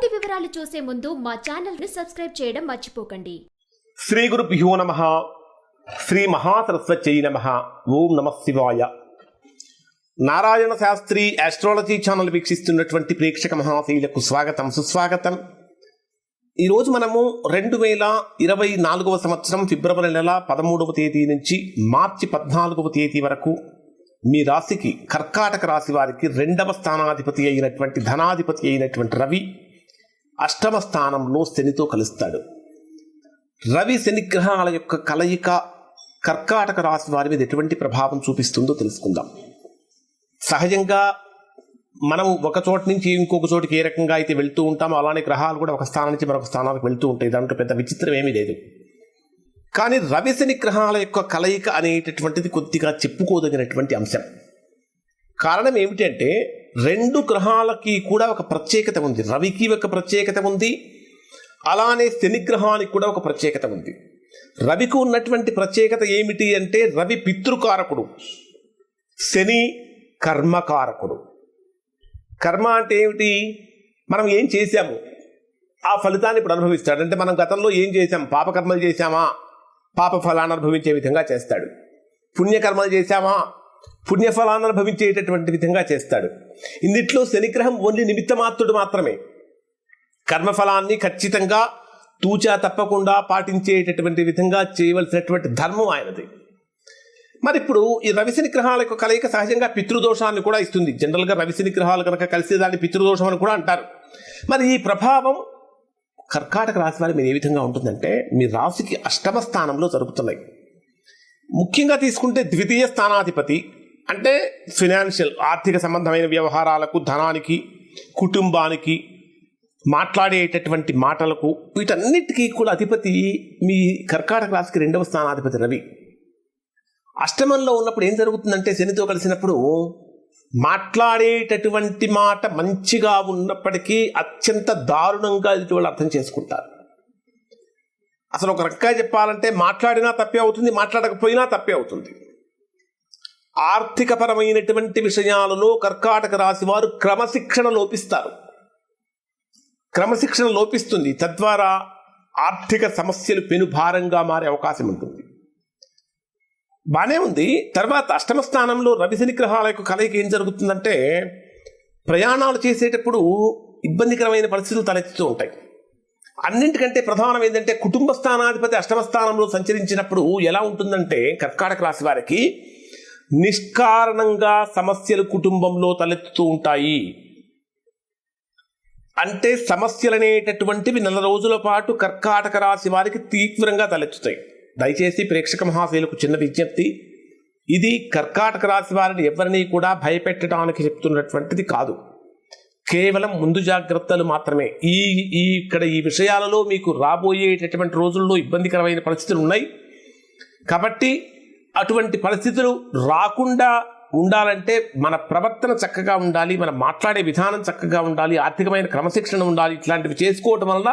పూర్తి వివరాలు చూసే ముందు మా ఛానల్ని సబ్స్క్రైబ్ చేయడం మర్చిపోకండి. శ్రీ గురుభ్యో నమ. శ్రీ మహాసరస్వత్యై నమ. ఓం నమ శివాయ. నారాయణ శాస్త్రి ఆస్ట్రాలజీ ఛానల్ వీక్షిస్తున్నటువంటి ప్రేక్షక మహాశీలకు స్వాగతం సుస్వాగతం. ఈరోజు మనము రెండు వేల ఇరవై నాలుగవ సంవత్సరం ఫిబ్రవరి నెల పదమూడవ తేదీ నుంచి మార్చి పద్నాలుగవ తేదీ వరకు మీ రాశికి కర్కాటక రాశి వారికి రెండవ స్థానాధిపతి అయినటువంటి ధనాధిపతి అయినటువంటి రవి అష్టమ స్థానంలో శనితో కలుస్తాడు. రవి శని గ్రహాల యొక్క కలయిక కర్కాటక రాశి వారి మీద ఎటువంటి ప్రభావం చూపిస్తుందో తెలుసుకుందాం. సహజంగా మనం ఒక చోట నుంచి ఇంకొక చోటికి ఏ రకంగా అయితే వెళ్తూ ఉంటామో అలానే గ్రహాలు కూడా ఒక స్థానం నుంచి మరొక స్థానానికి వెళ్తూ ఉంటాయి. దాంట్లో పెద్ద విచిత్రం ఏమీ లేదు. కానీ రవి శని గ్రహాల యొక్క కలయిక అనేటటువంటిది కొద్దిగా చెప్పుకోదగినటువంటి అంశం. కారణం ఏమిటంటే రెండు గ్రహాలకి కూడా ఒక ప్రత్యేకత ఉంది. రవికి ఒక ప్రత్యేకత ఉంది. అలానే శని గ్రహానికి కూడా ఒక ప్రత్యేకత ఉంది. రవికి ఉన్నటువంటి ప్రత్యేకత ఏమిటి అంటే రవి పితృకారకుడు. శని కర్మకారకుడు. కర్మ అంటే ఏమిటి? మనం ఏం చేశాము? ఆ ఫలితాన్ని ఇప్పుడు అనుభవిస్తాడు. అంటే మనం గతంలో ఏం చేశాం? పాపకర్మలు చేశామా? పాప ఫలాన్ని అనుభవించే విధంగా చేస్తాడు. పుణ్యకర్మలు చేశామా? పుణ్యఫలాన్ని అనుభవించేటటువంటి విధంగా చేస్తాడు. ఇందిట్లో శనిగ్రహం ఓన్లీ నిమిత్తమాత్రుడు మాత్రమే. కర్మఫలాన్ని ఖచ్చితంగా తూచా తప్పకుండా పాటించేటటువంటి విధంగా చేయవలసినటువంటి ధర్మం ఆయనది. మరి ఇప్పుడు ఈ రవిశని గ్రహాల యొక్క కలయిక సహజంగా పితృదోషాన్ని కూడా ఇస్తుంది. జనరల్గా రవిశని గ్రహాలు కనుక కలిసి దాన్ని పితృదోషం అని కూడా అంటారు. మరి ఈ ప్రభావం కర్కాటక రాశి వారి మీరు ఏ విధంగా ఉంటుందంటే మీ రాశికి అష్టమ స్థానంలో జరుగుతున్నాయి. ముఖ్యంగా తీసుకుంటే ద్వితీయ స్థానాధిపతి అంటే ఫినాన్షియల్ ఆర్థిక సంబంధమైన వ్యవహారాలకు ధనానికి కుటుంబానికి మాట్లాడేటటువంటి మాటలకు వీటన్నిటికీ కూడా అధిపతి మీ కర్కాటక రాశికి రెండవ స్థానాధిపతి రవి. అష్టమంలో ఉన్నప్పుడు ఏం జరుగుతుందంటే శనితో కలిసినప్పుడు మాట్లాడేటటువంటి మాట మంచిగా ఉన్నప్పటికీ అత్యంత దారుణంగా ఎదుటి వాళ్ళు అర్థం చేసుకుంటారు. అసలు ఒక రకంగా చెప్పాలంటే మాట్లాడినా తప్పే అవుతుంది మాట్లాడకపోయినా తప్పే అవుతుంది. ఆర్థికపరమైనటువంటి విషయాలలో కర్కాటక రాశి వారు క్రమశిక్షణ లోపిస్తారు. క్రమశిక్షణ లోపిస్తుంది. తద్వారా ఆర్థిక సమస్యలు పెనుభారంగా మారే అవకాశం ఉంటుంది. బాగానే ఉంది. తర్వాత అష్టమ స్థానంలో రవిశని గ్రహాల యొక్క కలయిక ఏం జరుగుతుందంటే ప్రయాణాలు చేసేటప్పుడు ఇబ్బందికరమైన పరిస్థితులు తలెత్తుతూ ఉంటాయి. అన్నింటికంటే ప్రధానం ఏంటంటే కుటుంబ స్థానాధిపతి అష్టమ స్థానంలో సంచరించినప్పుడు ఎలా ఉంటుందంటే కర్కాటక రాశి వారికి నిష్కారణంగా సమస్యలు కుటుంబంలో తలెత్తుతూ ఉంటాయి. అంటే సమస్యలు అనేటటువంటివి నెల రోజుల పాటు కర్కాటక రాశి వారికి తీవ్రంగా తలెత్తుతాయి. దయచేసి ప్రేక్షక మహాశైలకు చిన్న విజ్ఞప్తి. ఇది కర్కాటక రాశి వారిని ఎవరిని కూడా భయపెట్టడానికి చెప్తున్నటువంటిది కాదు. కేవలం ముందు జాగ్రత్తలు మాత్రమే. ఈ ఈ ఇక్కడ ఈ విషయాలలో మీకు రాబోయేటటువంటి రోజుల్లో ఇబ్బందికరమైన పరిస్థితులు ఉన్నాయి. కాబట్టి అటువంటి పరిస్థితులు రాకుండా ఉండాలంటే మన ప్రవర్తన చక్కగా ఉండాలి మనం మాట్లాడే విధానం చక్కగా ఉండాలి ఆర్థికమైన క్రమశిక్షణ ఉండాలి ఇట్లాంటివి చేసుకోవటం వల్ల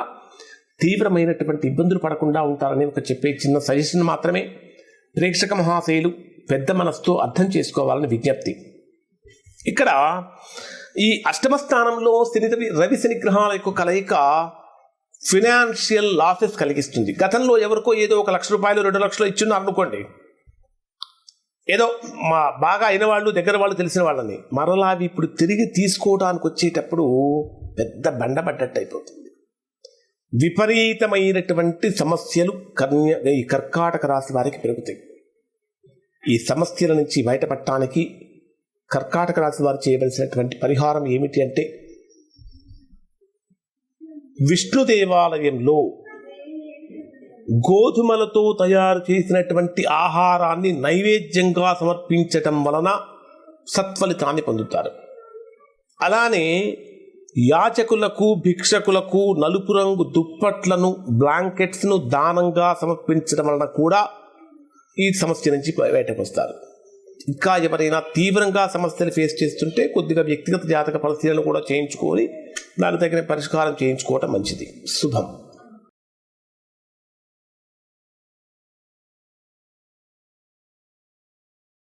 తీవ్రమైనటువంటి ఇబ్బందులు పడకుండా ఉంటారని ఒక చెప్పే చిన్న సజెషన్ మాత్రమే. ప్రేక్షక మహాశయులు పెద్ద మనసుతో అర్థం చేసుకోవాలని విజ్ఞప్తి. ఇక్కడ ఈ అష్టమ స్థానంలో శని రవి రవి శని గ్రహాల యొక్క కలయిక ఫినాన్షియల్ లాసెస్ కలిగిస్తుంది. గతంలో ఎవరికో ఏదో ఒక లక్ష రూపాయలు రెండు లక్షలు ఇచ్చున్నారు అనుకోండి ఏదో మా బాగా అయిన వాళ్ళు దగ్గర వాళ్ళు తెలిసిన వాళ్ళని. మరలా అవి ఇప్పుడు తిరిగి తీసుకోవడానికి వచ్చేటప్పుడు పెద్ద బండబడ్డట్టు అయిపోతుంది. విపరీతమైనటువంటి సమస్యలు కన్య ఈ కర్కాటక రాశి వారికి పెరుగుతాయి. ఈ సమస్యల నుంచి బయటపడటానికి కర్కాటక రాశి వారు చేయవలసినటువంటి పరిహారం ఏమిటి అంటే విష్ణు దేవాలయంలో గోధుమలతో తయారు చేసినటువంటి ఆహారాన్ని నైవేద్యంగా సమర్పించటం వలన సత్ఫలితాన్ని పొందుతారు. అలానే యాచకులకు భిక్షకులకు నలుపు రంగు దుప్పట్లను బ్లాంకెట్స్ను దానంగా సమర్పించడం వలన కూడా ఈ సమస్య నుంచి బయటకు వస్తారు ఇంకా ఎవరైనా తీవ్రంగా సమస్యలు ఫేస్ చేస్తుంటే కొద్దిగా వ్యక్తిగత జాతక పరిశీలన కూడా చేయించుకొని దానికి తగిన పరిష్కారం చేయించుకోవటం మంచిది. శుభం.